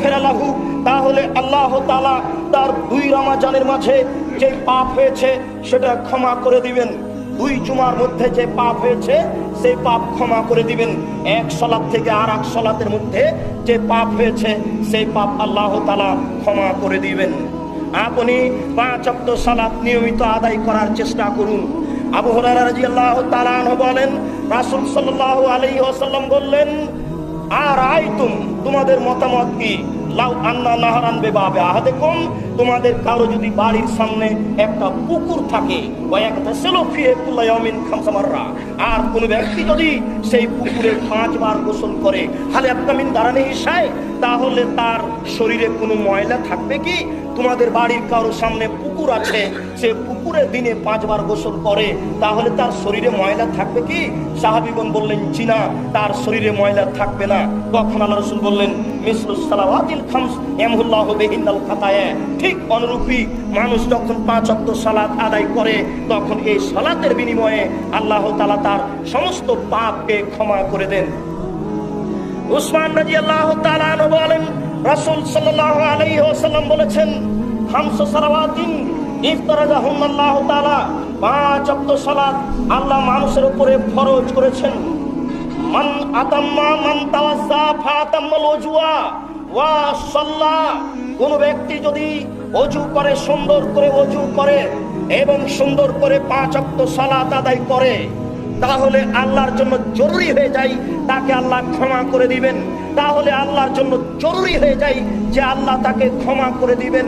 ফেরালাহু তাহলে আল্লাহ তালা তার দুই রমাজানের মাঝে যে পাপ হয়েছে সেটা ক্ষমা করে দিবেন। দুই জুমার মধ্যে যে পাপ হয়েছে, সেই পাপ ক্ষমা করে দিবেন। এক সলাৎ থেকে আর এক সলাতের মধ্যে যে পাপ হয়েছে, সেই পাপ আল্লাহ তালা ক্ষমা করে দিবেন। আপনি পাঁচ অক্ত সালাত নিয়মিত আদায় করার চেষ্টা করুন। আবু হুরায়রা রাদিয়াল্লাহু তাআলা আনহু বলেন, রাসূল সাল্লাল্লাহু আলাইহি ওয়াসাল্লাম বললেন আর আইতুম, তোমাদের মতামত কি? লাউ আন্না নাহারান বেবাবে তোমাদের কারও যদি বাড়ির সামনে একটা পুকুর থাকে আর কোন ব্যক্তি যদি সেই পুকুরে পাঁচবার গোসল করে, হালে আপনামিন দাঁড়ানে হিসায়, তাহলে তার শরীরে কোনো ময়লা থাকবে কি? তোমাদের বাড়ির কারও সামনে পুকুর আছে, সে পুকুরে দিনে পাঁচবার গোসল করে, তাহলে তার শরীরে ময়লা থাকবে কি? সাহাবিগণ বললেন চিনা তার শরীরে ময়লা থাকবে না। তখন আল্লাহ রসুল বললেন ঠিক অনুরূপী মানুষ যখন পাঁচ অক্ত সালাত আদায় করে, তখন এই সালাতের বিনিময়ে আল্লাহ তাআলা তার সমস্ত পাপকে ক্ষমা করে দেন। উসমান তাআলা আনহু বলেন, রাসূল আলাইহি ওয়াসাল্লাম বলেছেন পাঁচ আল্লাহ মানুষের উপরে ফরজ করেছেন। মান ওয়া কোন ব্যক্তি যদি অজু করে, সুন্দর করে অজু করে এবং সুন্দর করে পাঁচ ওয়াক্ত সালাত আদায় করে তাহলে আল্লাহর জন্য জরুরি হয়ে যায় তাকে আল্লাহ ক্ষমা করে দিবেন। তাহলে আল্লাহর জন্য জরুরি হয়ে যায় যে আল্লাহ তাকে ক্ষমা করে দিবেন।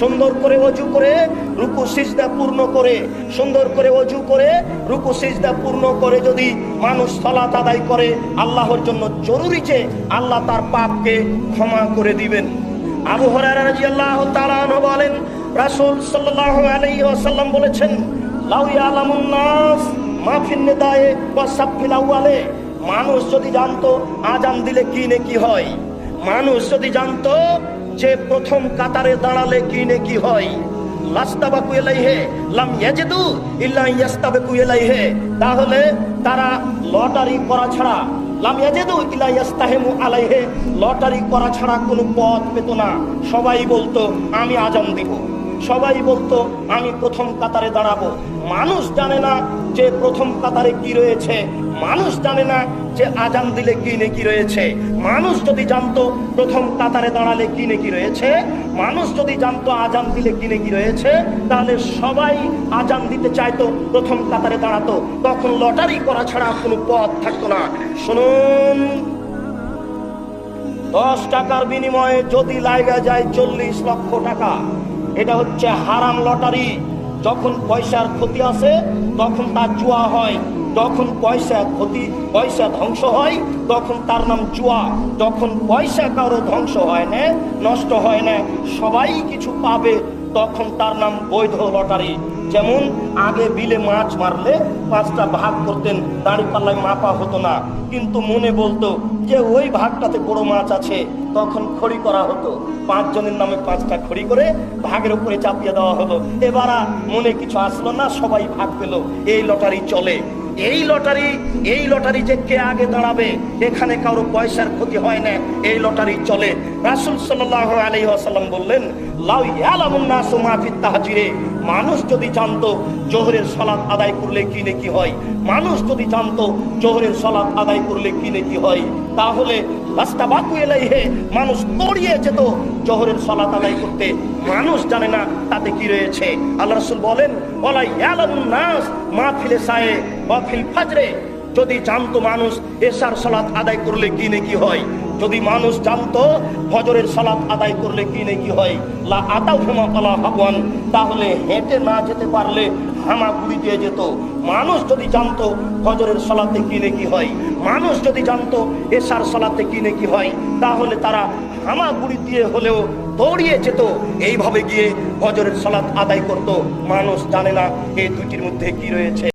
সুন্দর করে অজু করে রুকু সিজদা পূর্ণ করে। সুন্দর করে অজু করে রুকু সিজদা পূর্ণ করে যদি মানুষ সালাত আদায় করে, আল্লাহর জন্য জরুরি যে আল্লাহ তার পাপকে ক্ষমা করে দিবেন। আবু হরারা রাদিয়াল্লাহু তাআলা আনহু বলেন, রাসূল সাল্লাল্লাহু আলাইহি ওয়াসাল্লাম বলেছেন, লাউ ইয়ালামুন নাস মাহফিল নেদায়ে বা সাফিল আউয়ালে। মানুষ যদি জানতো আজান দিলে কি নে কি হয়, মানুষ যদি জানতো যে প্রথম কাতারে দাঁড়ালে কি নে কি হয় তাহলে তারা লটারি করা ছাড়া লটারি করা ছাড়া কোনো পথ পেত না। সবাই বলতো, আমি আজান দিব। সবাই বলতো, আমি প্রথম কাতারে দাঁড়াবো। মানুষ জানে না যে প্রথম কাতারে কি রয়েছে। মানুষ জানে না যে আজান দিলে কি নেকি রয়েছে। মানুষ যদি জানতো প্রথম কাতারে দাঁড়ালে কি নেকি রয়েছে, মানুষ যদি জানতো আজান দিলে কি নেকি রয়েছে, তাহলে সবাই আজান দিতে চাইতো, প্রথম কাতারে দাঁড়াতো। তখন লটারি করা ছাড়া কোনো পথ থাকতো না। শুনুন, দশ টাকার বিনিময়ে যদি লাইগা যায় চল্লিশ লক্ষ টাকা এটা হচ্ছে হারাম লটারি। যখন পয়সার ক্ষতি আছে, তখন তার জুয়া হয়। যখন পয়সা ক্ষতি, পয়সা ধ্বংস হয়, তখন তার নাম জুয়া। যখন পয়সা কারও ধ্বংস হয় না, নষ্ট হয় না, সবাই কিছু পাবে, তখন তার নাম বৈধ লটারি। যেমন, আগে বিলে মাছ মারলে পাঁচটা ভাগ করতেন দাঁড়িপাল্লায় মাপা হতো না। কিন্তু মনে বলতো যে ওই ভাগটাতে বড় মাছ আছে, তখন খড়ি করা হতো। পাঁচজনের নামে পাঁচটা খড়ি করে ভাগের উপরে চাপিয়ে দেওয়া হলো। এবার মনে কিছু আসলো না, সবাই ভাগ পেল। এই লটারি চলে। এই লটারি এই লটারি যে কে আগে দাঁড়াবে, এখানে কারও পয়সার ক্ষতি হয় না, এই লটারি চলে। রাসুল সাল্লাহ আলী আসাল্লাম বললেন, লাউ ইয়ালামুন নাসু মা ফিত তাহজিরে। মানুষ যদি জানতো জোহরের সালাত আদায় করলে কি নে কি হয়, মানুষ যদি জানতো জোহরের সালাত আদায় করলে কি নে কি হয়, তাহলে রাস্তা বাকু এলাইহে মানুষ দৌড়িয়ে যেত জোহরের সালাত আদায় করতে। মানুষ জানে না তাতে কি রয়েছে। আল্লাহ রসুল বলেন ইয়ালামুন নাস মাহফিলে সায়ে মাহফিল ফাজরে। যদি জানতো মানুষ এশার সালাত আদায় করলে কি নে কি হয় যদি মানুষ জানতো ফজরের সালাত আদায় করলে কি নে কি হয়, লা আতাও হুমা আলা হাবওয়ান, তাহলে হেঁটে না যেতে পারলে হামাগুড়ি দিয়ে যেত। মানুষ যদি জানতো ফজরের সলাতে কি হয়, মানুষ যদি জানতো এশার সলাতে কি হয়, তাহলে তারা হামাগুড়ি দিয়ে হলেও দৌড়িয়ে যেত। এইভাবে গিয়ে ফজরের সলাত আদায় করত। মানুষ জানে না এই দুটির মধ্যে কি রয়েছে।